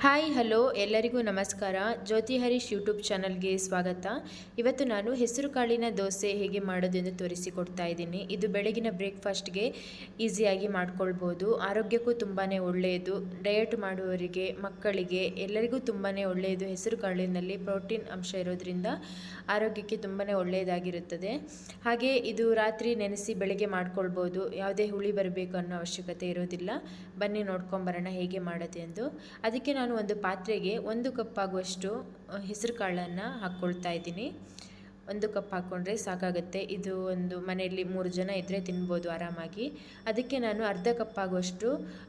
Hi, hello, ಎಲ್ಲರಿಗೂ ನಮಸ್ಕಾರ. ಜ್ಯೋತಿ Harish YouTube ಚಾನಲ್ಗೆ ಸ್ವಾಗತ. ಇವತ್ತು ನಾನು ಹೆಸರು ಕಾಳಿನ ದೋಸೆ ಹೇಗೆ ಮಾಡೋದೆಂದು ತೋರಿಸಿಕೊಡ್ತಾ ಇದ್ದೀನಿ. ಇದು ಬೆಳಗಿನ ಬ್ರೇಕ್ಫಾಸ್ಟ್ಗೆ ಈಸಿಯಾಗಿ ಮಾಡ್ಕೊಳ್ಬೋದು. ಆರೋಗ್ಯಕ್ಕೂ ತುಂಬಾ ಒಳ್ಳೆಯದು. ಡಯಟ್ ಮಾಡುವವರಿಗೆ, ಮಕ್ಕಳಿಗೆ ಎಲ್ಲರಿಗೂ ತುಂಬಾ ಒಳ್ಳೆಯದು. ಹೆಸರು ಕಾಳಿನಲ್ಲಿ ಪ್ರೋಟೀನ್ ಅಂಶ ಇರೋದ್ರಿಂದ ಆರೋಗ್ಯಕ್ಕೆ ತುಂಬಾ ಒಳ್ಳೆಯದಾಗಿರುತ್ತದೆ. ಹಾಗೆ ಇದು ರಾತ್ರಿ ನೆನೆಸಿ ಬೆಳಗ್ಗೆ ಮಾಡ್ಕೊಳ್ಬೋದು. ಯಾವುದೇ ಹುಳಿ ಬರಬೇಕು ಅನ್ನೋ ಅವಶ್ಯಕತೆ ಇರೋದಿಲ್ಲ. ಬನ್ನಿ ನೋಡ್ಕೊಂಬರೋಣ ಹೇಗೆ ಮಾಡೋದು ಎಂದು. ಅದಕ್ಕೆ ನಾನು ಒಂದು ಪಾತ್ರೆಗೆ ಒಂದು ಕಪ್ ಆಗುವಷ್ಟು ಹೆಸರು ಕಾಳನ್ನು ಹಾಕ್ಕೊಳ್ತಾ ಇದ್ದೀನಿ. ಒಂದು ಕಪ್ ಹಾಕ್ಕೊಂಡ್ರೆ ಸಾಕಾಗುತ್ತೆ. ಇದು ಒಂದು ಮನೆಯಲ್ಲಿ ಮೂರು ಜನ ಇದ್ದರೆ ತಿನ್ಬೋದು ಆರಾಮಾಗಿ. ಅದಕ್ಕೆ ನಾನು ಅರ್ಧ ಕಪ್ ಆಗುವಷ್ಟು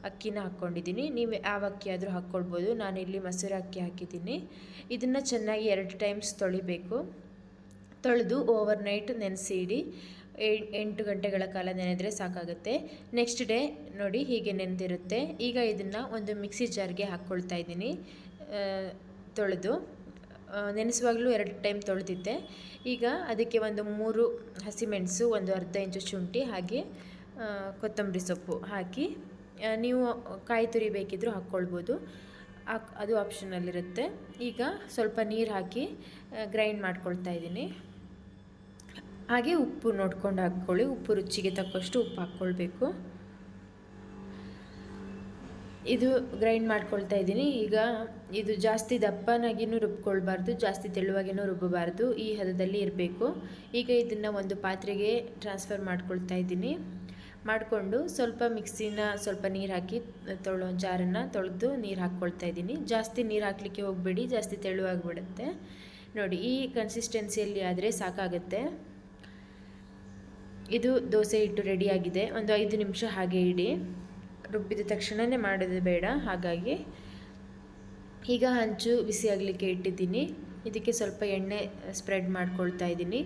ಅಕ್ಕಿನ ಹಾಕ್ಕೊಂಡಿದ್ದೀನಿ ನೀವು ಯಾವ ಅಕ್ಕಿ ಆದರೂ ಹಾಕ್ಕೊಳ್ಬೋದು ನಾನಿಲ್ಲಿ ಮೊಸರು ಅಕ್ಕಿ ಹಾಕಿದ್ದೀನಿ. ಇದನ್ನು ಚೆನ್ನಾಗಿ ಎರಡು ಟೈಮ್ಸ್ ತೊಳಿಬೇಕು. ತೊಳೆದು ಓವರ್ ನೈಟ್ ನೆನೆಸಿ ಇಡಿ ಎಂಟು ಗಂಟೆಗಳ ಕಾಲ ನೆನೆದರೆ ಸಾಕಾಗುತ್ತೆ. ನೆಕ್ಸ್ಟ್ ಡೇ ನೋಡಿ ಹೀಗೆ ನೆನೆದಿರುತ್ತೆ. ಈಗ ಇದನ್ನು ಒಂದು ಮಿಕ್ಸಿ ಜಾರ್ಗೆ ಹಾಕ್ಕೊಳ್ತಾ ಇದ್ದೀನಿ. ತೊಳೆದು. ನೆನೆಸುವಾಗಲೂ ಎರಡು ಟೈಮ್ ತೊಳೆದಿದ್ದೆ. ಈಗ ಅದಕ್ಕೆ ಒಂದು ಮೂರು ಹಸಿಮೆಣಸು ಒಂದು ಅರ್ಧ ಇಂಚು ಶುಂಠಿ, ಹಾಗೆ ಕೊತ್ತಂಬರಿ ಸೊಪ್ಪು ಹಾಕಿ ನೀವು ಕಾಯಿ ತುರಿ ಬೇಕಿದ್ದರೂ ಹಾಕ್ಕೊಳ್ಬೋದು ಅದು ಆಪ್ಷನಲ್ಲಿರುತ್ತೆ ಈಗ ಸ್ವಲ್ಪ ನೀರು ಹಾಕಿ ಗ್ರೈಂಡ್ ಮಾಡ್ಕೊಳ್ತಾ ಇದ್ದೀನಿ. ಹಾಗೆ ಉಪ್ಪು ನೋಡ್ಕೊಂಡು ಹಾಕ್ಕೊಳ್ಳಿ. ಉಪ್ಪು ರುಚಿಗೆ ತಕ್ಕಷ್ಟು ಉಪ್ಪು ಹಾಕ್ಕೊಳ್ಬೇಕು. ಇದು ಗ್ರೈಂಡ್ ಮಾಡ್ಕೊಳ್ತಾ ಇದ್ದೀನಿ. ಈಗ ಇದು ಜಾಸ್ತಿ ದಪ್ಪನಾಗಿನೂ ರುಬ್ಕೊಳ್ಬಾರ್ದು, ಜಾಸ್ತಿ ತೆಳುವಾಗಿನೂ ರುಬ್ಬಬಾರ್ದು. ಈ ಹದದಲ್ಲಿ ಇರಬೇಕು. ಈಗ ಇದನ್ನು ಒಂದು ಪಾತ್ರೆಗೆ ಟ್ರಾನ್ಸ್ಫರ್ ಮಾಡ್ಕೊಳ್ತಾ ಇದ್ದೀನಿ. ಮಾಡಿಕೊಂಡು ಸ್ವಲ್ಪ ಮಿಕ್ಸಿನ ಸ್ವಲ್ಪ ನೀರು ಹಾಕಿ ತೊಳೋ ಜಾರನ್ನು ತೊಳೆದು ನೀರು ಹಾಕ್ಕೊಳ್ತಾ ಇದ್ದೀನಿ. ಜಾಸ್ತಿ ನೀರು ಹಾಕಲಿಕ್ಕೆ ಹೋಗಬೇಡಿ, ಜಾಸ್ತಿ ತೆಳುವಾಗಿಬಿಡುತ್ತೆ. ನೋಡಿ, ಈ ಕನ್ಸಿಸ್ಟೆನ್ಸಿಯಲ್ಲಿ ಆದರೆ ಸಾಕಾಗುತ್ತೆ. ಇದು ದೋಸೆ ಹಿಟ್ಟು ರೆಡಿಯಾಗಿದೆ ಒಂದು ಐದು ನಿಮಿಷ ಹಾಗೆ ಇಡಿ. ರುಬ್ಬಿದ ತಕ್ಷಣವೇ ಮಾಡೋದು ಬೇಡ, ಹಾಗಾಗಿ ಈಗ ಹಂಚು ಬಿಸಿ ಆಗಲಿಕ್ಕೆ ಇಟ್ಟಿದ್ದೀನಿ. ಇದಕ್ಕೆ ಸ್ವಲ್ಪ ಎಣ್ಣೆ ಸ್ಪ್ರೆಡ್ ಮಾಡ್ಕೊಳ್ತಾ ಇದ್ದೀನಿ.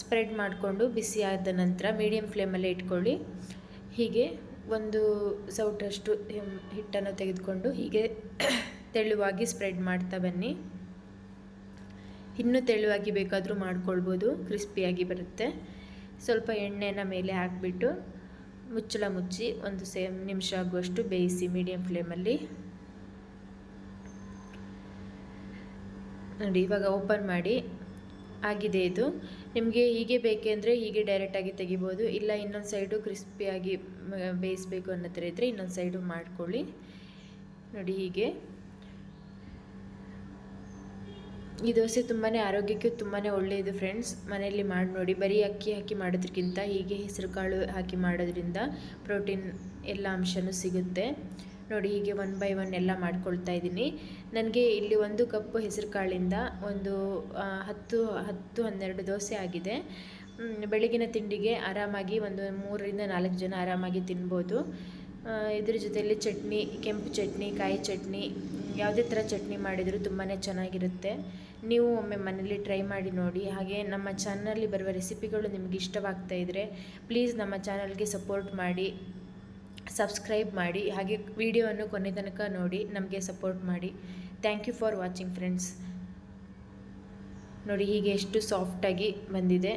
ಸ್ಪ್ರೆಡ್ ಮಾಡಿಕೊಂಡು ಬಿಸಿ ಆದ ನಂತರ ಮೀಡಿಯಮ್ ಫ್ಲೇಮಲ್ಲೇ ಇಟ್ಕೊಳ್ಳಿ. ಹೀಗೆ ಒಂದು ಸೌಟಷ್ಟು ಹಿಟ್ಟನ್ನು ತೆಗೆದುಕೊಂಡು ಹೀಗೆ ತೆಳುವಾಗಿ ಸ್ಪ್ರೆಡ್ ಮಾಡ್ತಾ ಬನ್ನಿ. ಇನ್ನೂ ತೆಳುವಾಗಿ ಬೇಕಾದರೂ ಮಾಡ್ಕೊಳ್ಬೋದು ಕ್ರಿಸ್ಪಿಯಾಗಿ ಬರುತ್ತೆ. ಸ್ವಲ್ಪ ಎಣ್ಣೆನ ಮೇಲೆ ಹಾಕಿಬಿಟ್ಟು ಮುಚ್ಚಳ ಮುಚ್ಚಿ ಒಂದು ಸೇಮ್ ನಿಮಿಷ ಆಗುವಷ್ಟು ಬೇಯಿಸಿ ಮೀಡಿಯಮ್ ಫ್ಲೇಮಲ್ಲಿ ನೋಡಿ, ಇವಾಗ ಓಪನ್ ಮಾಡಿ. ಆಗಿದೆ ಇದು. ನಿಮಗೆ ಹೀಗೆ ಬೇಕೆಂದರೆ ಹೀಗೆ ಡೈರೆಕ್ಟಾಗಿ ತೆಗಿಬೋದು. ಇಲ್ಲ ಇನ್ನೊಂದು ಸೈಡು ಕ್ರಿಸ್ಪಿಯಾಗಿ ಬೇಯಿಸಬೇಕು ಅನ್ನೋ ಥರ ಇದ್ದರೆ ಇನ್ನೊಂದು ಸೈಡು ಮಾಡ್ಕೊಳ್ಳಿ. ನೋಡಿ, ಹೀಗೆ. ಈ ದೋಸೆ ತುಂಬಾ ಆರೋಗ್ಯಕ್ಕೆ ತುಂಬಾ ಒಳ್ಳೆಯದು ಫ್ರೆಂಡ್ಸ್ ಮನೆಯಲ್ಲಿ ಮಾಡಿ ನೋಡಿ. ಬರೀ ಅಕ್ಕಿ ಹಾಕಿ ಮಾಡೋದಕ್ಕಿಂತ ಹೀಗೆ ಹೆಸರುಕಾಳು ಹಾಕಿ ಮಾಡೋದ್ರಿಂದ ಪ್ರೋಟೀನ್ ಎಲ್ಲ ಅಂಶನೂ ಸಿಗುತ್ತೆ. ನೋಡಿ ಹೀಗೆ ಒನ್ ಬೈ ಒನ್ ಎಲ್ಲ ಮಾಡ್ಕೊಳ್ತಾ ಇದ್ದೀನಿ. ನನಗೆ ಇಲ್ಲಿ ಒಂದು ಕಪ್ಪು ಹೆಸರು ಕಾಳಿಂದ ಒಂದು ಹತ್ತು ಹತ್ತು, ಹನ್ನೆರಡು ದೋಸೆ ಆಗಿದೆ. ಬೆಳಗಿನ ತಿಂಡಿಗೆ ಆರಾಮಾಗಿ ಒಂದು ಮೂರರಿಂದ ನಾಲ್ಕು ಜನ ಆರಾಮಾಗಿ ತಿನ್ಬೋದು. ಇದ್ರ ಜೊತೆಯಲ್ಲಿ ಚಟ್ನಿ, ಕೆಂಪು ಚಟ್ನಿ, ಕಾಯಿ ಚಟ್ನಿ, ಯಾವುದೇ ಥರ ಚಟ್ನಿ ಮಾಡಿದರೂ ತುಂಬಾ ಚೆನ್ನಾಗಿರುತ್ತೆ. ನೀವು ಒಮ್ಮೆ ಮನೇಲಿ ಟ್ರೈ ಮಾಡಿ ನೋಡಿ. ಹಾಗೆ ನಮ್ಮ ಚಾನಲ್ಲಿ ಬರುವ ರೆಸಿಪಿಗಳು ನಿಮಗೆ ಇಷ್ಟವಾಗ್ತಾ ಇದ್ದರೆ ಪ್ಲೀಸ್ ನಮ್ಮ ಚಾನಲ್ಗೆ ಸಪೋರ್ಟ್ ಮಾಡಿ, ಸಬ್ಸ್ಕ್ರೈಬ್ ಮಾಡಿ. ಹಾಗೆ ವಿಡಿಯೋವನ್ನು ಕೊನೆ ತನಕ ನೋಡಿ, ನಮಗೆ ಸಪೋರ್ಟ್ ಮಾಡಿ. Thank you for watching friends. ನೋಡಿ, ಹೀಗೆ ಎಷ್ಟು ಸಾಫ್ಟಾಗಿ ಬಂದಿದೆ.